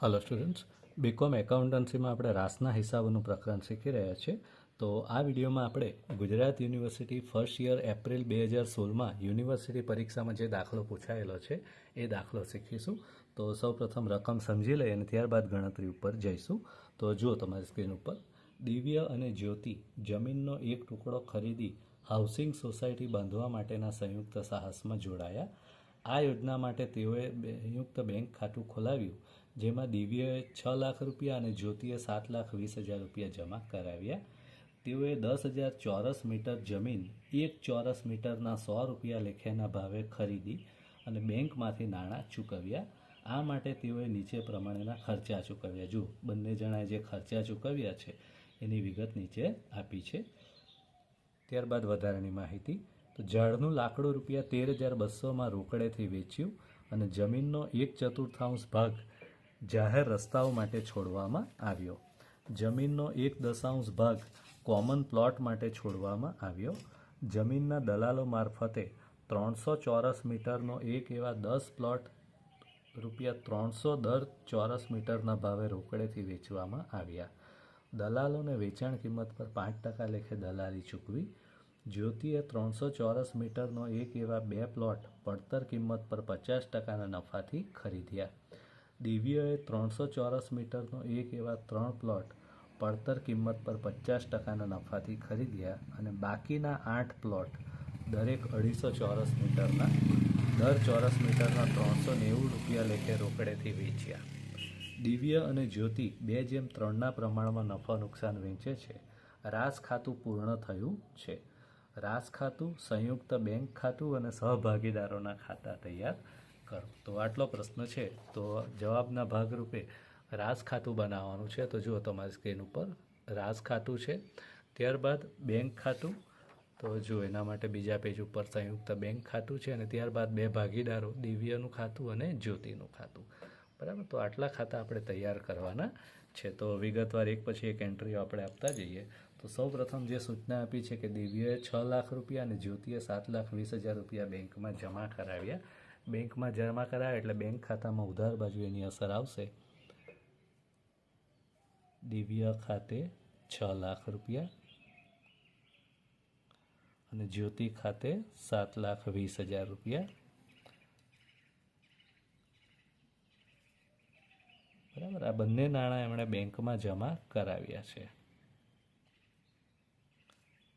Hello students BCom એકાઉન્ટન્સીમાં આપણે રાસના હિસાબોનું પ્રકરણ શીખી રહ્યા છીએ. તો આ વિડીયોમાં આપણે Gujarat university first year April બે હજાર સોળમાં યુનિવર્સિટી પરીક્ષામાં જે દાખલો પૂછાયેલો છે, એ દાખલો શીખીશું. તો સૌપ્રથમ રકમ સમજી લઈએ અને ત્યારબાદ ગણતરી ઉપર જઈશું. તો જુઓ તમારી સ્ક્રીન ઉપર. દિવ્ય અને જ્યોતિ જમીનનો એક ટુકડો ખરીદી હાઉસિંગ સોસાયટી બાંધવા માટેના સંયુક્ત સાહસમાં જોડાયા. આ યોજના માટે તેઓએ સંયુક્ત બેંક ખાતું ખોલાવ્યું. જેમાં દિવ્યએ છ લાખ રૂપિયા અને જ્યોતિએ સાત લાખ વીસ હજાર રૂપિયા જમા કરાવ્યા. તેઓએ દસ હજાર ચોરસ મીટર જમીન, એક ચોરસ મીટરના સો રૂપિયા લેખેના ભાવે ખરીદી અને બેંકમાંથી નાણાં ચૂકવ્યા. આ માટે તેઓએ નીચે પ્રમાણેના ખર્ચા ચૂકવ્યા. જુઓ, બંને જણાએ જે ખર્ચા ચૂકવ્યા છે, એની વિગત નીચે આપી છે. ત્યારબાદ વધારાની માહિતી. તો ઝાડનું લાકડું રૂપિયા તેર હજાર બસોમાં રોકડેથી વેચ્યું અને જમીનનો એક ચતુર્થાંશ ભાગ જાહેર રસ્તાઓ માટે છોડવામાં આવ્યો. જમીનનો એક દશાંશ ભાગ કોમન પ્લોટ માટે છોડવામાં આવ્યો. જમીનના દલાલો મારફતે ત્રણસો ચોરસ મીટરનો એક એવા દસ પ્લોટ રૂપિયા ત્રણસો દર ચોરસ મીટરના ભાવે રોકડેથી વેચવામાં આવ્યા. દલાલોને વેચાણ કિંમત પર પાંચ ટકા લેખે દલાલી ચૂકવી. જ્યોતિએ ત્રણસો ચોરસ મીટરનો એક એવા બે પ્લોટ પડતર કિંમત પર પચાસ ટકાના નફાથી ખરીદ્યા. દિવ્યએ ત્રણસો ચોરસ મીટરનો એક એવા ત્રણ પ્લોટ પડતર કિંમત પર પચાસ ટકાના નફાથી ખરીદ્યા અને બાકીના આઠ પ્લોટ દરેક અઢીસો ચોરસ મીટરના, દર ચોરસ મીટરના ત્રણસો નેવું રૂપિયા લેખે રોકડેથી વેચ્યા. દિવ્ય અને જ્યોતિ બે જેમ ત્રણના પ્રમાણમાં નફા નુકસાન વેચે છે. રાસ ખાતું પૂર્ણ થયું છે. રાસ ખાતું, સંયુક્ત બેંક ખાતું અને સહભાગીદારોના ખાતા તૈયાર કરો. તો આટલો પ્રશ્ન છે, તો જવાબના ભાગરૂપે રાસ ખાતું બનાવવાનું છે. તો જુઓ તમારી સ્ક્રીન ઉપર, રાસ ખાતું છે. ત્યારબાદ બેંક ખાતું. તો જો એના માટે બીજા પેજ ઉપર સંયુક્ત બેંક ખાતું છે અને ત્યારબાદ બે ભાગીદારો, દિવ્યનું ખાતું અને જ્યોતિનું ખાતું. બરાબર? તો આટલા ખાતા આપણે તૈયાર કરવાના છે. તો વિગતવાર એક પછી એક એન્ટ્રીઓ આપણે આપતા જઈએ. તો સૌપ્રથમ જે સૂચના આપી છે કે દિવ્યએ છ લાખ રૂપિયા અને જ્યોતિએ સાત લાખ વીસ હજાર રૂપિયા બેંકમાં જમા કરાવ્યા. બેંકમાં જમા કરાવે એટલે બેંક ખાતામાં ઉધાર બાજુ એની અસર આવશે. દિવ્ય ખાતે છ લાખ રૂપિયા અને જ્યોતિ ખાતે સાત લાખ વીસ હજાર રૂપિયા. બરાબર? આ બંને નાણાં એમણે બેંકમાં જમા કરાવ્યા છે.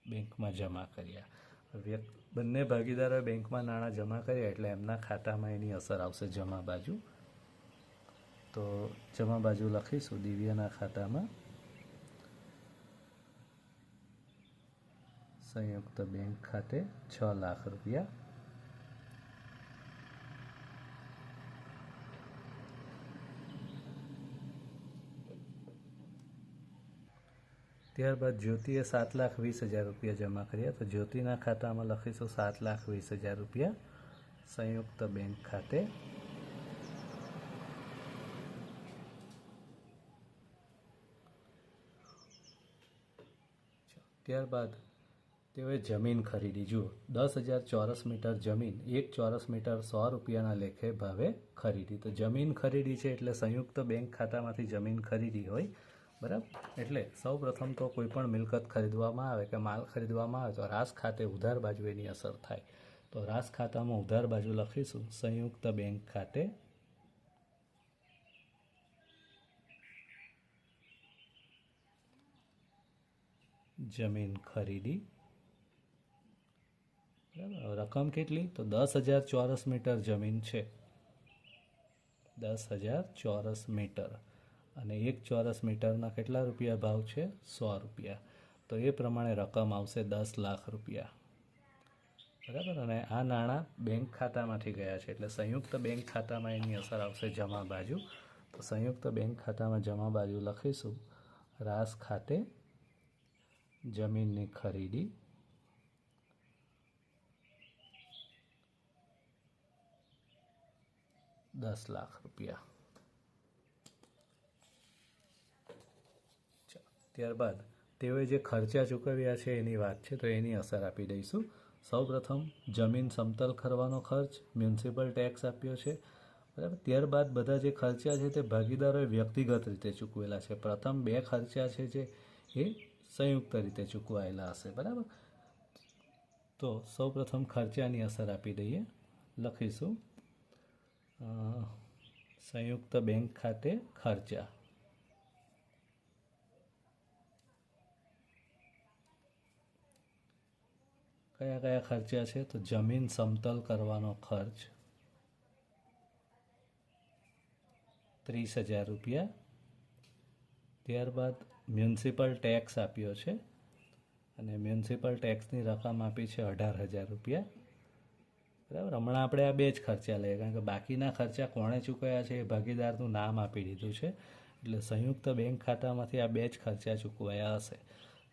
બેંકમાં જમા કર્યા. વ્યક્- બંને ભાગીદારોએ બેંકમાં નાણાં જમા કર્યા એટલે એમના ખાતામાં એની અસર આવશે જમા બાજુ. તો જમા બાજુ લખીશું, દિવ્યના ખાતામાં. સંયુક્ત બેંક ખાતે છ લાખ રૂપિયા ત્યારબાદ જ્યોતિએ સાત લાખ વીસ હજાર રૂપિયા જમા કર્યા. તો જ્યોતિના ખાતામાં લખીશું, સાત લાખ વીસ હજાર રૂપિયા સંયુક્ત બેંક ખાતે. ત્યારબાદ તેઓએ જમીન ખરીદી. જુઓ, દસ હજાર ચોરસ મીટર જમીન, એક ચોરસ મીટર સો રૂપિયાના લેખે ભાવે ખરીદી. તો જમીન ખરીદી છે એટલે સંયુક્ત બેંક ખાતામાંથી જમીન ખરીદી હોય. બરાબર? એટલે સૌ પ્રથમ તો કોઈ પણ મિલકત ખરીદવામાં આવે કે માલ ખરીદવામાં આવે તો રાસ ખાતે ઉધાર બાજુ એની અસર થાય. તો રાસ ખાતામાં ઉધાર બાજુ લખીશું, સંયુક્ત બેંક ખાતે. જમીન ખરીદી. રકમ કેટલી? તો દસ હજાર ચોરસ મીટર જમીન છે. દસ હજાર ચોરસ મીટર. અને એક ચોરસ મીટરના કેટલા રૂપિયા ભાવ છે? સો રૂપિયા. તો એ પ્રમાણે રકમ આવશે દસ લાખ રૂપિયા. બરાબર? અને આ નાણાં બેંક ખાતામાંથી ગયા છે. એટલે સંયુક્ત બેંક ખાતામાં એની અસર આવશે જમા બાજુ. તો સંયુક્ત બેંક ખાતામાં જમા બાજુ લખીશું. રાસ ખાતે જમીનની ખરીદી. દસ લાખ રૂપિયા ચાલો. ત્યારબાદ તેઓએ જે ખર્ચા ચૂકવ્યા છે એની વાત છે, તો એની અસર આપી દઈશું. સૌપ્રથમ જમીન સમતલ કરવાનો ખર્ચ, મ્યુનિસિપલ ટેક્સ આપ્યો છે. બરાબર? ત્યારબાદ બધા જે ખર્ચા છે તે ભાગીદારોએ વ્યક્તિગત રીતે ચૂકવેલા છે. પ્રથમ બે ખર્ચા છે જે એ સંયુક્ત રીતે ચૂકવાયેલા હશે. બરાબર? તો સૌપ્રથમ ખર્ચાની અસર આપી દઈએ. લખીશું. સંયુક્ત બેંક ખાતે ખર્ચા. કયા કયા ખર્ચા છે? તો જમીન સમતલ કરવાનો ખર્ચ ત્રીસ હજાર રૂપિયા. ત્યારબાદ મ્યુનિસિપલ ટેક્સ આપ્યો છે અને મ્યુનિસિપલ ટેક્સની રકમ આપી છે અઢાર હજાર રૂપિયા. બરાબર? હમણાં આપણે આ બે જ ખર્ચા લઈએ, કારણ કે બાકીના ખર્ચા કોણે ચૂકવ્યા છે એ ભાગીદારનું નામ આપી દીધું છે. એટલે સંયુક્ત બેંક ખાતામાંથી આ બે જ ખર્ચા ચૂકવાયા હશે.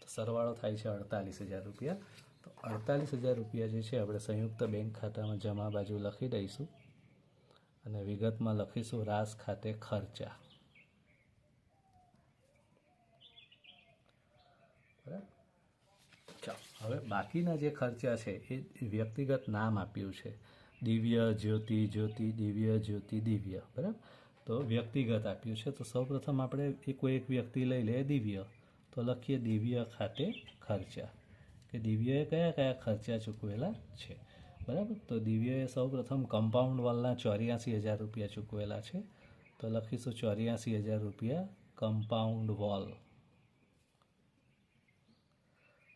તો સરવાળો થાય છે અડતાલીસ હજાર રૂપિયા. તો અડતાલીસ હજાર રૂપિયા જે છે આપણે સંયુક્ત બેંક ખાતામાં જમા બાજુ લખી દઈશું. અને વિગતમાં લખીશું રાસ ખાતે ખર્ચા. ચાલો, હવે બાકીના જે ખર્ચા છે એ વ્યક્તિગત નામ આપ્યું છે. દિવ્ય, જ્યોતિ જ્યોતિ, દિવ્ય જ્યોતિ, દિવ્ય. બરાબર? તો વ્યક્તિગત આપ્યું છે. તો સૌપ્રથમ આપણે કોઈ એક વ્યક્તિ લઈ લે દિવ્ય. તો લખીએ દિવ્ય ખાતે ખર્ચા. કે દિવ્યએ કયા કયા ખર્ચા ચૂકવેલા છે? બરાબર? તો દિવ્યએ સૌપ્રથમ કમ્પાઉન્ડ વોલના ચોર્યાસી હજાર રૂપિયા ચૂકવેલા છે. તો લખીશું ચોર્યાસી હજાર રૂપિયા કમ્પાઉન્ડ વોલ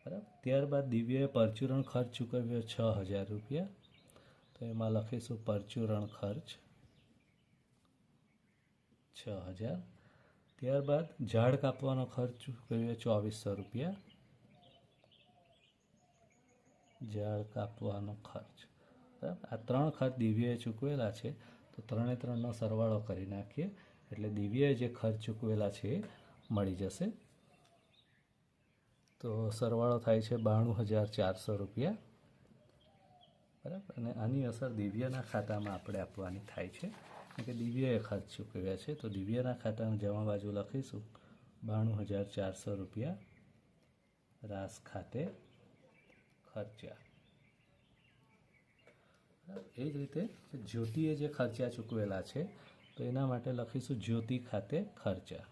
બરાબર? ત્યારબાદ દિવ્યએ પરચુરણ ખર્ચ ચૂકવ્યો છ હજાર રૂપિયા. તો એમાં લખીશું પરચુરણ ખર્ચ છ હજાર ત્યારબાદ ઝાડ કાપવાનો ખર્ચ ચૂકવ્યો ચોવીસો રૂપિયા. ઝાડ કાપવાનો ખર્ચ. બરાબર? આ ત્રણ ખર્ચ દિવ્યએ ચૂકવેલા છે, તો ત્રણે ત્રણનો સરવાળો કરી નાખીએ, એટલે દિવ્યએ જે ખર્ચ ચૂકવેલા છે એ મળી જશે. તો સરવાળો થાય છે બાણું હજાર ચારસો રૂપિયા. બરાબર? અને આની અસર દિવ્યના ખાતામાં આપણે આપવાની થાય છે. કે દિવ્યએ ખર્ચ ચૂકવ્યા છે, તો દિવ્યના ખાતામાં જમા બાજુ લખીશું બાણું હજાર ચારસો રૂપિયા રાસ ખાતે ખર્ચા એ જ રીતે જ્યોતિએ જે ખર્ચા ચૂકવેલા છે, તો એના માટે લખીશું જ્યોતિ ખાતે ખર્ચા.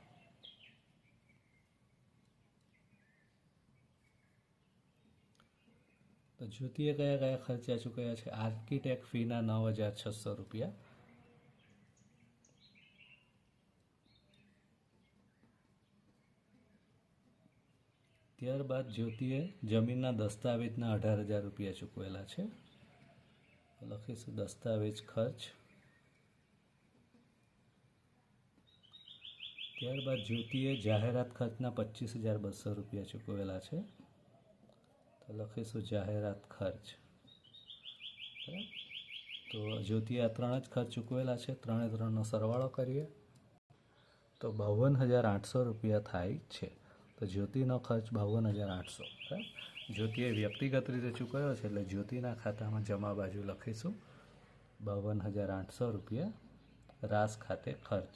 તો જ્યોતિએ કયા કયા ખર્ચા ચૂકવ્યા છે? આર્કિટેક્ટ ફીના નવ હજાર છસો રૂપિયા. ત્યારબાદ જ્યોતિએ જમીનના દસ્તાવેજના અઢાર હજાર રૂપિયા ચૂકવેલા છે. લખીશું, દસ્તાવેજ ખર્ચ. ત્યારબાદ જ્યોતિએ જાહેરાત ખર્ચના પચીસ હજાર બસો રૂપિયા ચૂકવેલા છે. તો લખીશું, જાહેરાત ખર્ચ. તો જ્યોતિએ આ ત્રણ જ ખર્ચ ચૂકવેલા છે. ત્રણે ત્રણનો સરવાળો કરીએ. તો બાવન હજાર આઠસો રૂપિયા થાય છે. તો જ્યોતિનો ખર્ચ બાવન હજાર આઠસો. જ્યોતિએ વ્યક્તિગત રીતે ચૂકવ્યો છે એટલે જ્યોતિના ખાતામાં જમા બાજુ લખીશું. બાવન હજાર આઠસો રૂપિયા રાસ ખાતે ખર્ચ.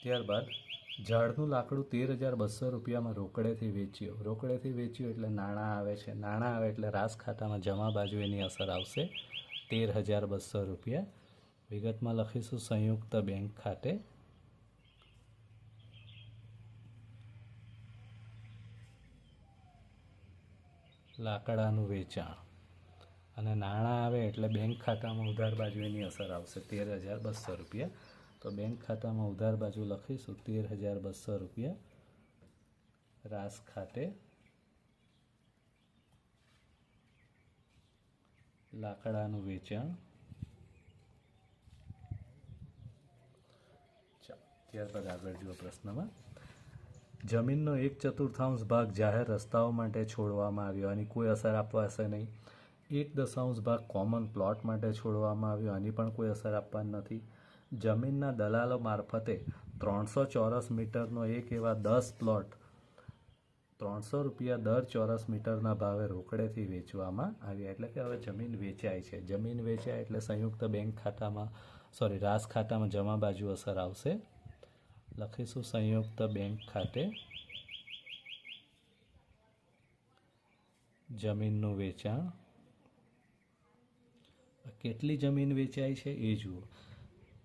ત્યારબાદ ઝાડનું લાકડું તેર હજાર બસો રૂપિયામાં રોકડેથી વેચ્યું. રોકડેથી વેચ્યું એટલે નાણાં આવે છે. નાણાં આવે એટલે રાસ ખાતામાં જમા બાજુ એની અસર આવશે. તેર હજાર બસો રૂપિયા. વિગતમાં લખીશું, સંયુક્ત બેંક ખાતે. લાકડાનું વેચાણ. અને નાણાં આવે એટલે બેંક ખાતામાં ઉધાર બાજુ એની અસર આવશે. તેર હજાર બસો રૂપિયા. તો બેંક ખાતામાં ઉધાર બાજુ લખીશું, તેર હજાર બસો રૂપિયા. રાસ ખાતે. લાકડાનું વેચાણ. ત્યારબાદ આગળ જુઓ પ્રશ્નમાં. જમીનનો એક ચતુર્થાંશ ભાગ જાહેર રસ્તાઓ માટે છોડવામાં આવ્યો આની કોઈ અસર આપવાશે નહીં. એક દશાંશ ભાગ કોમન પ્લોટ માટે છોડવામાં આવ્યો આની પણ કોઈ અસર આપવાની નથી. જમીનના દલાલો મારફતે ત્રણસો ચોરસ મીટરનો એક એવા દસ પ્લોટ ત્રણસો રૂપિયા દર ચોરસ મીટરના ભાવે રોકડેથી વેચવામાં આવ્યા. એટલે કે હવે જમીન વેચાય છે. જમીન વેચાય એટલે સંયુક્ત બેંક ખાતામાં સોરી રાસ ખાતામાં જમા બાજુ અસર આવશે. લખીશું સંયુક્ત બેંક ખાતે જમીનનું વેચાણ. કેટલી જમીન વેચાય છે? એ જુઓ.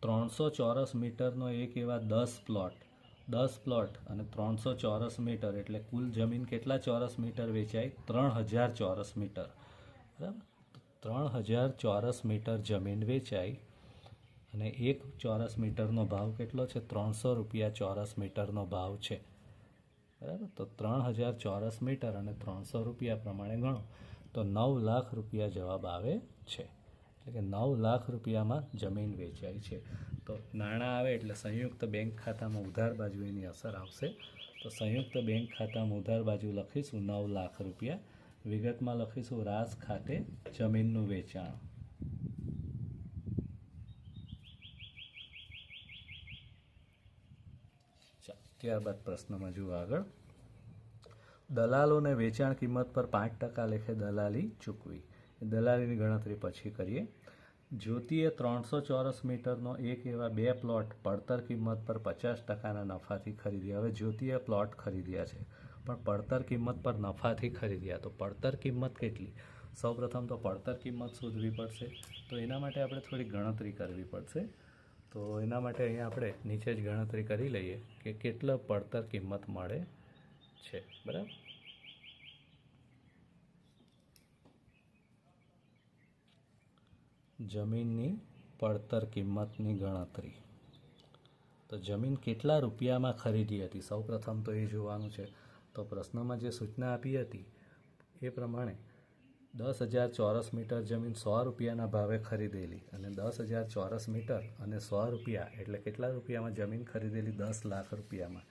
ત્રણસો ચોરસ મીટરનો એક એવા દસ પ્લોટ દસ પ્લોટ અને ત્રણસો ચોરસ મીટર એટલે કુલ જમીન કેટલા ચોરસ મીટર વેચાય? ત્રણ હજાર ચોરસ મીટર. બરાબર? ત્રણ હજાર ચોરસ મીટર જમીન વેચાય અને એક ચોરસ મીટરનો ભાવ કેટલો છે? ત્રણસો રૂપિયા ચોરસ મીટરનો ભાવ છે. બરાબર? તો ત્રણ હજાર ચોરસ મીટર અને ત્રણસો રૂપિયા પ્રમાણે ગણો. તો નવ લાખ રૂપિયા જવાબ આવે છે. એટલે કે નવ લાખ રૂપિયામાં જમીન વેચાય છે. તો નાણાં આવે એટલે સંયુક્ત બેંક ખાતામાં ઉધાર બાજુ એની અસર આવશે. તો સંયુક્ત બેંક ખાતામાં ઉધાર બાજુ લખીશું નવ લાખ રૂપિયા. વિગતમાં લખીશું રાસ ખાતે જમીનનું વેચાણ. ત્યારબાદ પ્રશ્નમાં જુઓ આગળ. દલાલોને વેચાણ કિંમત પર પાંચ ટકા લેખે દલાલી ચૂકવી. દલાલીની ગણતરી પછી કરીએ. જ્યોતિએ ત્રણસો ચોરસ મીટરનો એક એવા બે પ્લોટ પડતર કિંમત પર પચાસ ટકાના નફાથી ખરીદ્યા. હવે જ્યોતિએ પ્લોટ ખરીદ્યા છે, પણ પડતર કિંમત પર નફાથી ખરીદ્યા. તો પડતર કિંમત કેટલી? સૌપ્રથમ તો પડતર કિંમત શોધવી પડશે. તો એના માટે આપણે થોડી ગણતરી કરવી પડશે. તો એના માટે અહીંયા આપણે નીચે જ ગણતરી કરી લઈએ કે કેટલો પડતર કિંમત મળે છે. બરાબર? જમીનની પડતર કિંમતની ગણતરી. તો જમીન કેટલા રૂપિયામાં ખરીદી હતી? સૌપ્રથમ તો એ જોવાનું છે. તો પ્રશ્નમાં જે સૂચના આપી હતી, એ પ્રમાણે દસ હજાર ચોરસ મીટર જમીન સો રૂપિયાના ભાવે ખરીદેલી અને દસ હજાર ચોરસ મીટર અને સો રૂપિયા એટલે કેટલા રૂપિયામાં જમીન ખરીદેલી? દસ લાખ રૂપિયામાં.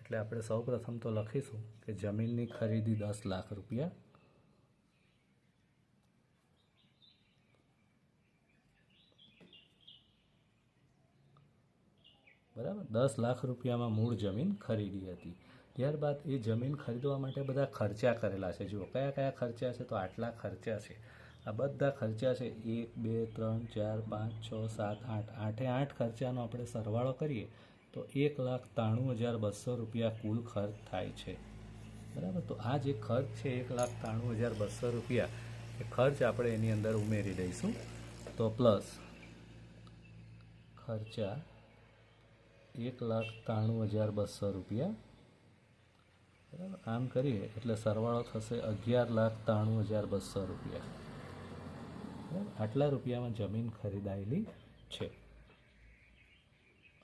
એટલે આપણે સૌપ્રથમ તો લખીશું કે જમીનની ખરીદી દસ લાખ રૂપિયા બરાબર દસ લાખ રૂપિયામાં મૂળ જમીન ખરીદી હતી. ત્યારબાદ એ જમીન ખરીદવા માટે બધા ખર્ચા કરેલા છે. જુઓ, કયા કયા ખર્ચા છે તો આટલા ખર્ચા છે. આ બધા ખર્ચા છે. એક, બે, ત્રણ, ચાર, પાંચ, છ, સાત, આઠ. આઠે આઠ ખર્ચાનો આપણે સરવાળો કરીએ તો એક લાખ ત્રાણું હજાર બસો રૂપિયા કુલ ખર્ચ થાય છે. બરાબર? તો આ જે ખર્ચ છે, એક લાખ ત્રાણું હજાર બસો રૂપિયા, એ ખર્ચ આપણે એની અંદર ઉમેરી દઈશું. તો પ્લસ ખર્ચા એક લાખ ત્રાણું હજાર બસો રૂપિયા. બરાબર? આમ કરીએ, એટલે સરવાળો થશે અગિયાર લાખ ત્રાણું હજાર બસો રૂપિયા. બરાબર? આટલા રૂપિયામાં જમીન ખરીદાયેલી છે.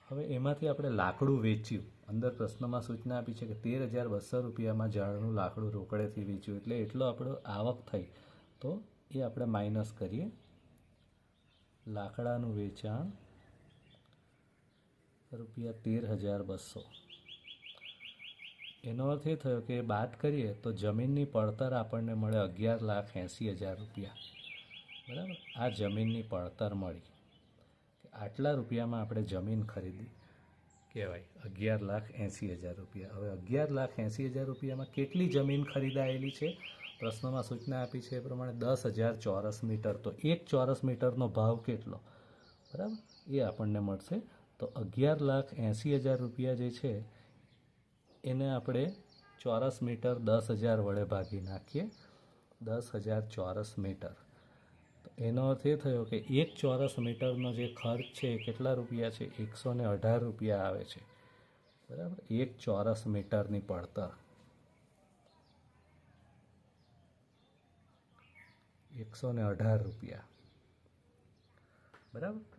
હવે એમાંથી આપણે લાકડું વેચ્યું. અંદર પ્રશ્નમાં સૂચના આપી છે કે તેર હજાર બસો રૂપિયામાં ઝાડનું લાકડું રોકડેથી વેચ્યું, એટલે એટલો આપણો આવક થઈ. તો એ આપણે માઇનસ કરીએ. લાકડાનું વેચાણ રૂપિયા તેર હજાર બસો. એનો અર્થ એ થયો કે બાદ કરીએ તો જમીનની પડતર આપણને મળે અગિયાર લાખ એંસી હજાર રૂપિયા. બરાબર? આ જમીનની પડતર મળી. આટલા રૂપિયામાં આપણે જમીન ખરીદી. કહેવાય, અગિયાર લાખ એંસી હજાર રૂપિયા. હવે અગિયાર લાખ એંસી હજાર રૂપિયામાં કેટલી જમીન ખરીદાયેલી છે? પ્રશ્નમાં સૂચના આપી છે એ પ્રમાણે દસ હજાર ચોરસ મીટર. તો એક ચોરસ મીટરનો ભાવ કેટલો? બરાબર? એ આપણને મળશે તો અગિયાર લાખ એંસી હજાર રૂપિયા જે છે, એને આપણે ચોરસ મીટર દસ હજાર વડે ભાગી નાખીએ. દસ હજાર ચોરસ મીટર. તો એનો અર્થ એ થયો કે એક ચોરસ મીટરનો જે ખર્ચ છે એ કેટલા રૂપિયા છે? એકસો ને અઢાર રૂપિયા આવે છે. બરાબર? એક ચોરસ મીટરની પડતર. એકસો ને અઢાર રૂપિયા. બરાબર?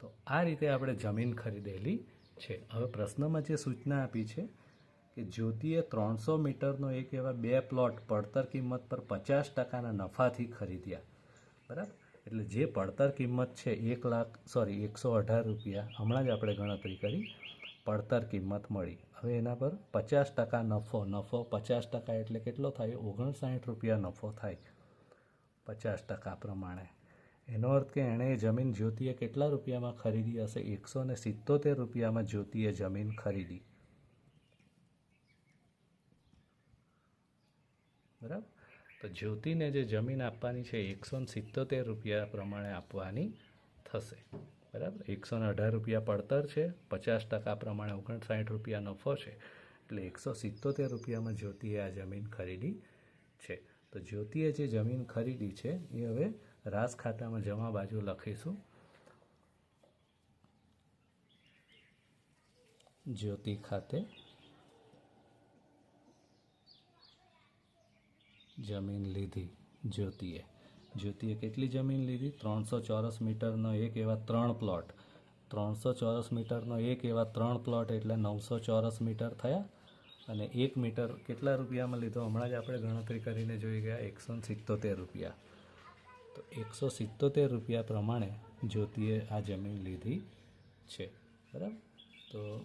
તો આ રીતે આપણે જમીન ખરીદેલી છે. હવે પ્રશ્નમાં જે સૂચના આપી છે કે જ્યોતિએ ત્રણસો મીટરનો એક એવા બે પ્લોટ પડતર કિંમત પર પચાસ ટકાના નફાથી ખરીદ્યા. બરાબર? એટલે જે પડતર કિંમત છે, એક લાખ સોરી એકસો અઢાર રૂપિયા, હમણાં જ આપણે ગણતરી કરી, પડતર કિંમત મળી. હવે એના પર પચાસ ટકા નફો નફો પચાસ ટકા એટલે કેટલો થાય? ઓગણસાઠ રૂપિયા નફો થાય. પચાસ ટકા પ્રમાણે. એનો અર્થ કે એણે જમીન જ્યોતિએ કેટલા રૂપિયામાં ખરીદી હશે? એકસો ને સિત્તોતેર રૂપિયામાં જ્યોતિએ જમીન ખરીદી. બરાબર? તો જ્યોતિને જે જમીન આપવાની છે, એકસો ને સિત્તોતેર રૂપિયા પ્રમાણે આપવાની થશે. બરાબર? એકસો ને અઢાર રૂપિયા પડતર છે, પચાસ ટકા પ્રમાણે ઓગણસાઠ રૂપિયા નફો છે, એટલે એકસો સિત્તોતેર રૂપિયામાં જ્યોતિએ આ જમીન ખરીદી છે. તો જ્યોતિએ જે જમીન ખરીદી છે, એ હવે રાસ ખાતામાં જમા બાજુ લખીશું. જ્યોતિ ખાતે જમીન લીધી જ્યોતિએ. જ્યોતિએ કેટલી જમીન લીધી? ત્રણસો ચોરસ મીટરનો એક એવા ત્રણ પ્લોટ. ત્રણસો ચોરસ મીટરનો એક એવા ત્રણ પ્લોટ એટલે નવસો ચોરસ મીટર થયા. અને એક મીટર કેટલા રૂપિયામાં લીધો? હમણાં જ આપણે ગણતરી કરીને જોઈ ગયા, એકસો સિત્તોતેર રૂપિયા. તો એકસો સિત્તોતેર રૂપિયા પ્રમાણે જ્યોતિએ આ જમીન લીધી છે. બરાબર? તો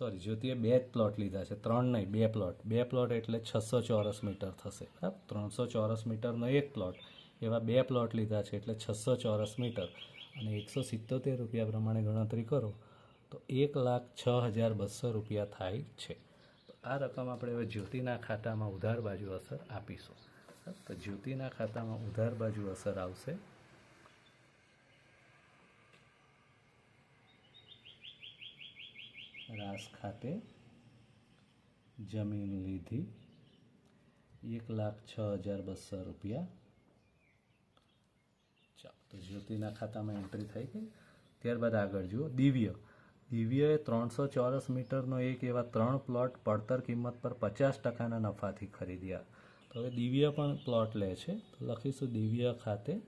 સોરી, જ્યોતિએ બે જ પ્લોટ લીધા છે. ત્રણ નહીં, બે પ્લોટ. બે પ્લોટ એટલે છસો ચોરસ મીટર થશે. બરાબર? ત્રણસો ચોરસ મીટરનો એક પ્લોટ. એવા બે પ્લોટ લીધા છે એટલે છસો ચોરસ મીટર. અને એકસો સિત્તોતેર રૂપિયા પ્રમાણે ગણતરી કરો, તો એક લાખ છ હજાર બસો રૂપિયા થાય છે. આ રકમ આપણે હવે જ્યોતિના ખાતામાં ઉધાર બાજુ અસર આપીશું. તો જ્યોતિના ખાતામાં ઉધાર બાજુ અસર આવશે. રાસ ખાતે જમીન લીધી. એક લાખ છ હજાર બસો રૂપિયા. ચાલો, તો જ્યોતિના ખાતામાં એન્ટ્રી થઈ ગઈ. ત્યારબાદ આગળ જુઓ. દિવ્ય. દિવ્યએ ત્રણસો ચોરસ મીટરનો એક એવા ત્રણ પ્લોટ પડતર કિંમત પર પચાસ ટકાના નફાથી ખરીદ્યા. તો હવે દિવ્ય પણ પ્લોટ લે છે. તો લખીશું દિવ્ય ખાતે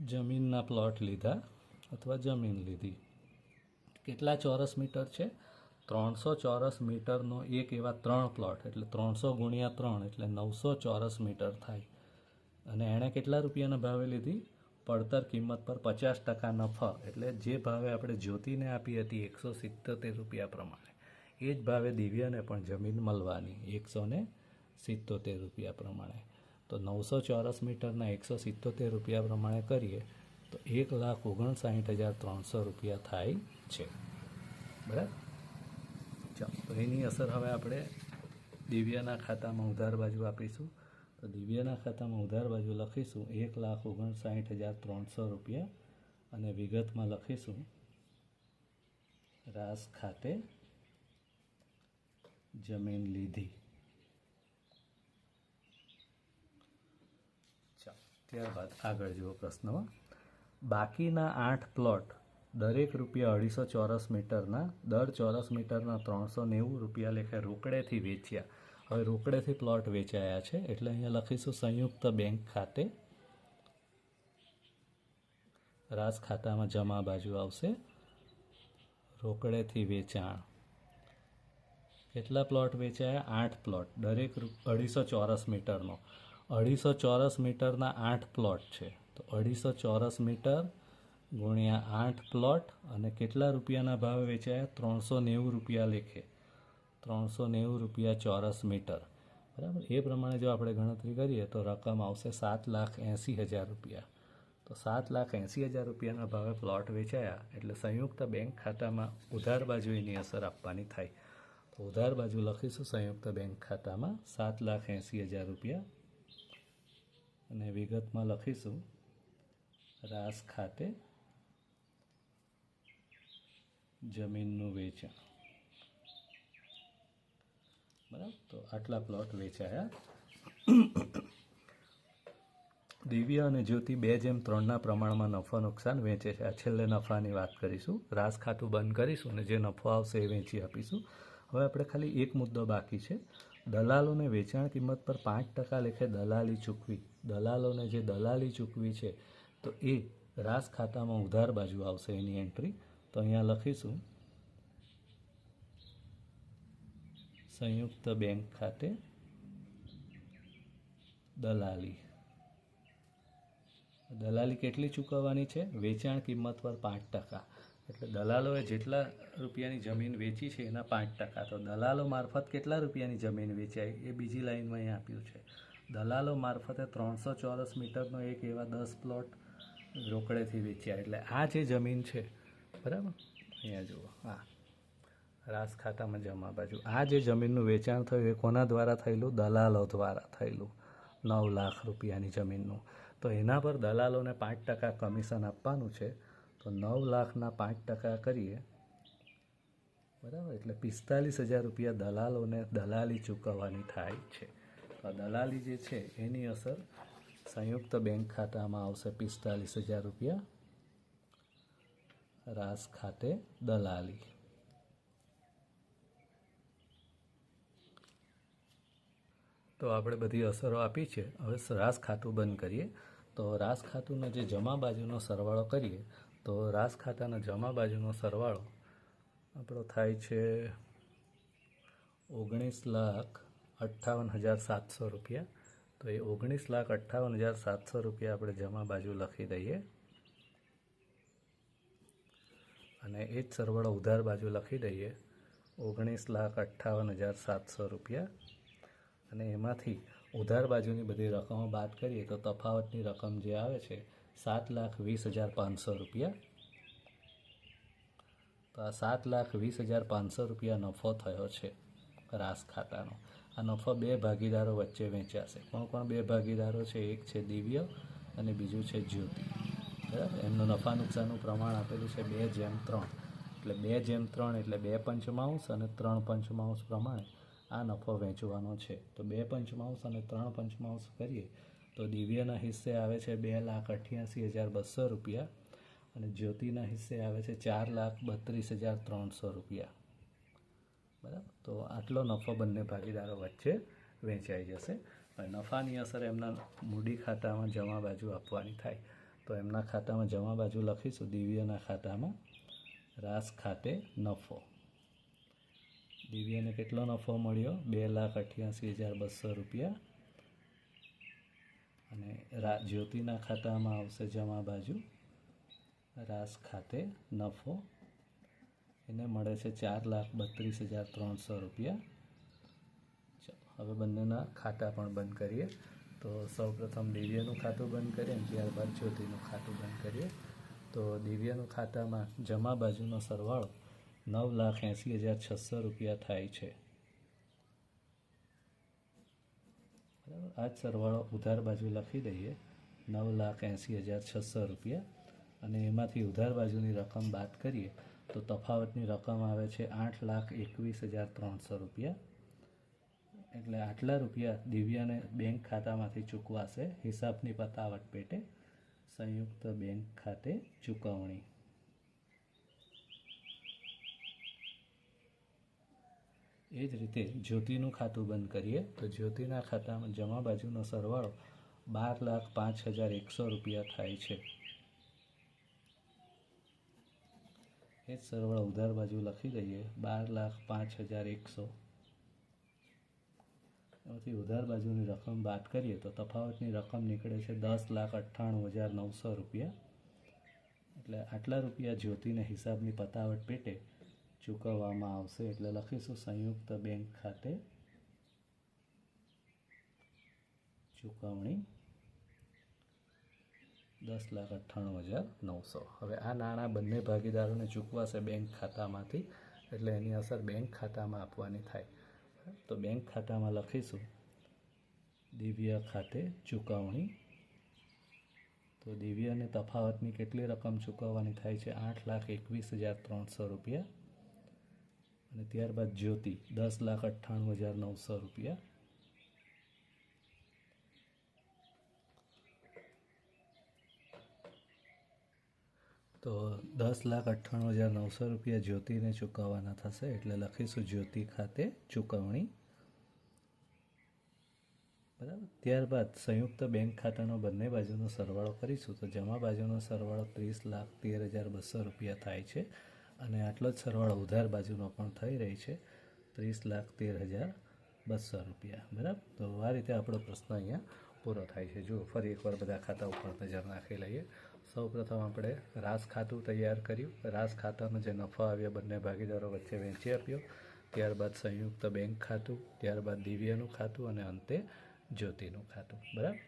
જમીનના પ્લોટ લીધા અથવા જમીન લીધી. કેટલા ચોરસ મીટર છે? ત્રણસો ચોરસ મીટરનો એક એવા ત્રણ પ્લોટ, એટલે ત્રણસો ગુણ્યા ત્રણ, એટલે નવસો ચોરસ મીટર થાય. અને એણે કેટલા રૂપિયાના ભાવે લીધી? પડતર કિંમત પર પચાસ ટકા નફા. એટલે જે ભાવે આપણે જ્યોતિને આપી હતી એકસો સિત્તોતેર રૂપિયા પ્રમાણે, એ જ ભાવે દિવ્યને પણ જમીન મળવાની એકસો ને સિત્તોતેર રૂપિયા પ્રમાણે. તો નવસો ચોરસ મીટરના એકસો સિત્તોતેર રૂપિયા પ્રમાણે કરીએ, તો એક લાખ ઓગણસાઠ હજાર ત્રણસો રૂપિયા થાય છે. બરાબર? ચાલો, તો એની અસર હવે આપણે દિવ્યાના ખાતામાં ઉધાર બાજુ આપીશું. તો દિવ્યાના ખાતામાં ઉધાર બાજુ લખીશું એક લાખ ઓગણસાઠ હજાર ત્રણસો રૂપિયા અને વિગતમાં લખીશું. રાસ ખાતે જમીન લીધી. ત્યારબાદ આગળ જુઓ પ્રશ્નમાં બાકીના આઠ પ્લોટ દરેક રૂપિયા અઢીસો ચોરસ મીટરના, દર ચોરસ મીટરના ત્રણસો નેવું રૂપિયા લેખે રોકડેથી વેચ્યા. હવે રોકડેથી પ્લોટ વેચાયા છે. એટલે અહીંયા લખીશું, સંયુક્ત બેંક ખાતે રાસ ખાતામાં જમા બાજુ આવશે. રોકડેથી વેચાણ. કેટલા પ્લોટ વેચાયા? આઠ પ્લોટ દરેક અઢીસો ચોરસ મીટરનો. અઢીસો ચોરસ મીટરના આઠ પ્લોટ છે. તો અઢીસો ચોરસ મીટર ગુણ્યા આઠ પ્લોટ અને કેટલા રૂપિયાના ભાવે વેચાયા? ત્રણસો નેવું રૂપિયા લેખે. ત્રણસો નેવું રૂપિયા ચોરસ મીટર. બરાબર? એ પ્રમાણે જો આપણે ગણતરી કરીએ તો રકમ આવશે સાત લાખ એંસી હજાર રૂપિયા. તો સાત લાખ એંસી હજાર રૂપિયાના ભાવે પ્લોટ વેચાયા એટલે સંયુક્ત બેંક ખાતામાં ઉધાર બાજુ એની અસર આપવાની થાય. તો ઉધાર બાજુ લખીશું, સંયુક્ત બેંક ખાતામાં સાત લાખ એંસી હજાર રૂપિયા. અને વિગતમાં લખીશું, રાસ ખાતે જમીનનું વેચાણ. બરાબર? તો આટલા પ્લોટ વેચાયા દિવ્ય અને જ્યોતિ બે જેમ ત્રણના પ્રમાણમાં નફા નુકસાન વેચે છે. આ છેલ્લે નફાની વાત કરીશું. રાસ ખાતું બંધ કરીશું અને જે નફો આવશે એ વેચી આપીશું. હવે આપણે ખાલી એક મુદ્દો બાકી છે. દલાલોને વેચાણ કિંમત પર પાંચ ટકા લેખે દલાલી ચૂકવી. દલાલોને જે દલાલી ચૂકવી છે, તો એ રાસ ખાતામાં ઉધાર બાજુ આવશે એની એન્ટ્રી તો અહીંયા લખીશું સંયુક્ત બેંક ખાતે દલાલી. દલાલી કેટલી ચૂકવવાની છે? વેચાણ કિંમત પર પાંચ ટકા. એટલે દલાલોએ જેટલા રૂપિયાની જમીન વેચી છે એના પાંચ ટકા. તો દલાલો મારફત કેટલા રૂપિયાની જમીન વેચાય એ બીજી લાઇનમાં અહીં આપ્યું છે. દલાલો મારફતે ત્રણસો ચોરસ મીટરનો એક એવા દસ પ્લોટ રોકડેથી વેચ્યા. એટલે આ જે જમીન છે, બરાબર? અહીંયા જુઓ. હા. રાસ ખાતામાં જમા બાજુ. આ જે જમીનનું વેચાણ થયું એ કોના દ્વારા થયેલું? દલાલો દ્વારા થયેલું. નવ લાખ રૂપિયાની જમીનનું. તો એના પર દલાલોને પાંચ ટકા કમિશન આપવાનું છે. તો નવ લાખના પાંચ ટકા કરીએ. બરાબર? એટલે પિસ્તાલીસ હજાર રૂપિયા દલાલોને દલાલી ચૂકવવાની થાય છે. તો દલાલી જે છે, એની અસર સંયુક્ત બેંક ખાતામાં આવશે પિસ્તાલીસ હજાર રૂપિયા. રાસ ખાતે દલાલી. તો આપણે બધી અસરો આપી છે. હવે રાસ ખાતું બંધ કરીએ. તો રાસ ખાતુંનો જે જમા બાજુનો સરવાળો કરીએ, તો રાસ ખાતાના જમા બાજુનો સરવાળો આપણો થાય છે ઓગણીસ લાખ અઠ્ઠાવન હજાર સાતસો રૂપિયા. તો એ ઓગણીસ લાખ અઠ્ઠાવન હજાર સાતસો રૂપિયા આપણે જમા બાજુ લખી દઈએ. અને એ જ સરવાળો ઉધાર બાજુ લખી દઈએ. ઓગણીસ લાખ અઠ્ઠાવન હજાર સાતસો રૂપિયા. અને એમાંથી ઉધાર બાજુની બધી રકમો બાદ કરીએ તો તફાવતની રકમ જે આવે છે, સાત લાખ વીસ હજાર પાંચસો રૂપિયા. તો આ સાત લાખ વીસ હજાર પાંચસો રૂપિયા નફો થયો છે રાસ ખાતાનો. આ નફો બે ભાગીદારો વચ્ચે વેચાશે. કોણ કોણ બે ભાગીદારો છે? એક છે દિવ્ય અને બીજું છે જ્યોતિ. બરાબર? એમનું નફા નુકસાનનું પ્રમાણ આપેલું છે બે જેમ ત્રણ. એટલે બે જેમ ત્રણ એટલે બે પંચમાંશ અને ત્રણ પંચમાંશ પ્રમાણે આ નફો વહેંચવાનો છે. તો બે પંચમાંશ અને ત્રણ પંચમાંશ કરીએ, તો દિવ્યના હિસ્સે આવે છે બે લાખ અઠ્યાસી હજાર બસો રૂપિયા અને જ્યોતિના હિસ્સે આવે છે ચાર લાખ બત્રીસ હજાર ત્રણસો રૂપિયા. બરાબર? તો આટલો નફો બંને ભાગીદારો વચ્ચે વેચાઈ જશે. અને નફાની અસર એમના મૂડી ખાતામાં જમા બાજુ આપવાની થાય. તો એમના ખાતામાં જમા બાજુ લખીશું, દિવ્યના ખાતામાં રાસ ખાતે નફો. દિવ્યને કેટલો નફો મળ્યો? બે લાખ અઠ્યાસી હજાર બસો રૂપિયા. અને રા, જ્યોતિના ખાતામાં આવશે જમા બાજુ. રાસ ખાતે નફો. એને મળે છે ચાર લાખ બત્રીસ હજાર ત્રણસો રૂપિયા. હવે બંનેના ખાતા પણ બંધ કરીએ. તો સૌપ્રથમ દિવ્યનું ખાતું બંધ કરીએ અને ત્યારબાદ જ્યોતિનું ખાતું બંધ કરીએ. તો દિવ્યનું ખાતામાં જમા બાજુનો સરવાળો નવ લાખ એંસી હજાર છસો રૂપિયા થાય છે. બરાબર? આ જ સરવાળો ઉધાર બાજુ લખી દઈએ. નવ લાખ એંસી હજાર છસો રૂપિયા. અને એમાંથી ઉધાર બાજુની રકમ બાદ કરીએ, તો તફાવતની રકમ આવે છે આઠ લાખ એકવીસ હજાર ત્રણસો રૂપિયા. એટલે આટલા રૂપિયા દિવ્યાને બેંક ખાતામાંથી ચૂકવાશે હિસાબની પતાવટ પેટે સંયુક્ત બેંક ખાતે ચૂકવણી. એ જ રીતે જ્યોતિનું ખાતું બંધ કરીએ, તો જ્યોતિના ખાતામાં જમા બાજુનો સરવાળો બાર લાખ પાંચ હજાર એકસો રૂપિયા થાય છે. એ જ સરવાળો ઉધાર બાજુ લખી દઈએ, બાર લાખ પાંચ હજાર એકસો. એમાંથી ઉધાર બાજુની રકમ બાદ કરીએ, તો તફાવતની રકમ નીકળે છે દસ લાખ અઠ્ઠાણું હજાર નવસો રૂપિયા. એટલે આટલા રૂપિયા જ્યોતિને હિસાબની પતાવટ પેટે ચૂકવવામાં આવશે એટલે લખીશું, સંયુક્ત બેંક ખાતે ચૂકવણી દસ લાખ અઠ્ઠાણું હજાર નવસો. હવે આ નાણાં બંને ભાગીદારોને ચૂકવાશે બેંક ખાતામાંથી, એટલે એની અસર બેંક ખાતામાં આપવાની થાય. તો બેંક ખાતામાં લખીશું, દિવ્ય ખાતે ચૂકવણી. તો દિવ્યને તફાવતની કેટલી રકમ ચૂકવવાની થાય છે? આઠ લાખ એકવીસ હજાર ત્રણસો રૂપિયા. અને ત્યારબાદ જ્યોતિ, દસ લાખ અઠ્ઠાણું હજાર નવસો રૂપિયા. તો દસ લાખ અઠ્ઠાણું હજાર નવસો રૂપિયા જ્યોતિને ચૂકવવાના થશે એટલે લખીશું જ્યોતિ ખાતે ચૂકવણી. બરાબર? ત્યારબાદ સંયુક્ત બેંક ખાતાનો બંને બાજુનો સરવાળો કરીશું. તો જમા બાજુનો સરવાળો ત્રીસ લાખ તેર હજાર બસો રૂપિયા થાય છે. અને આટલો જ સરવાળો ઉધાર બાજુનો પણ થઈ રહી છે. ત્રીસ લાખ તેર હજાર બસો રૂપિયા, બરાબર? તો આ રીતે આપણો પ્રશ્ન અહીંયા પૂરો થાય છે. જો ફરી એકવાર બધા ખાતા ઉપર નજર નાખી લઈએ. સૌપ્રથમ આપણે રાસ ખાતું તૈયાર કર્યું. રાસ ખાતાનો જે નફો આવ્યો, બંને ભાગીદારો વચ્ચે વેચી આપ્યો. ત્યારબાદ સંયુક્ત બેંક ખાતું, ત્યારબાદ દિવ્યનું ખાતું અને અંતે જ્યોતિનું ખાતું, બરાબર?